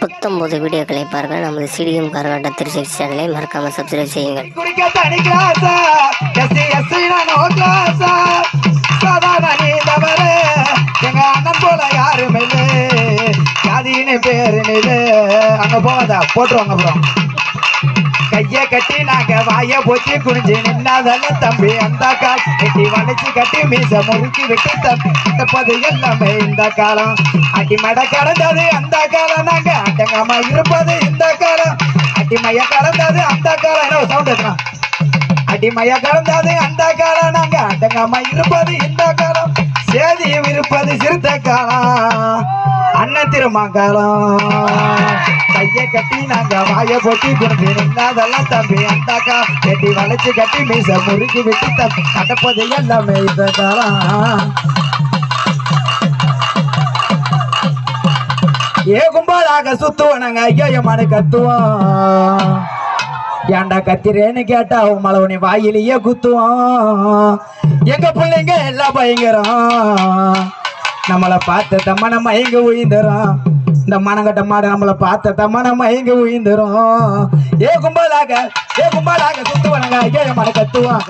புத்தம்பது வீடியோக்களை பார்க்க நமது சிடிஎம் கரகாட்ட திருச்சி சேனலை மறக்காம சப்ஸ்கிரைப் செய்யுங்கள். குடிக்க பேரு அங்க போகாத போட்டுருவாங்க அப்புறம். கைய கட்டி நாங்க வாய போச்சு குனிஞ்சு நின்னாதான தம்பி அந்த கால். கட்டி வளைச்சு கட்டி மீச முறுக்கி விட்டு தப்பது எல்லாமே இந்த காலம். அடிமடை கடந்தது அந்த காலம் நாங்க அட்டங்கமா இருப்பது இந்த காலம். அடிமைய கடந்தது அந்த காலம். என்ன சவுண்ட் எடுக்கலாம் அடிமைய கடந்தது அந்த காலம் நாங்க அட்டங்கமா இருப்பது இந்த காலம். சேதியும் இருப்பது சிறுத்த காலம். திருமங்கலம் கைய கட்டி நாங்க வாய போட்டி குறைஞ்சு நின்னாதெல்லாம் தம்பி அந்தாக்கா கட்டி வளைச்சு கட்டி மீச முறுக்கி விட்டு தம்பி நடப்பது எல்லாமே இந்த காலம் ஏ கும்பலாக சுத்துவனங்க ஐயோ மனு கத்துவோம் ஏன்டா கத்திரேன்னு கேட்டா அவன் மலவனி வாயிலேயே குத்துவோம் எங்க பிள்ளைங்க எல்லாம் பயங்கரம். நம்மளை பார்த்த தம்மனை மயங்க உயிந்துரும். இந்த மனங்கட்ட மாடு நம்மளை பார்த்த தம்மனை மயங்க உயிந்துரும். ஏ கும்பலாக ஏ கும்பலாக சுத்துவனங்க ஏழை மன கத்துவோம்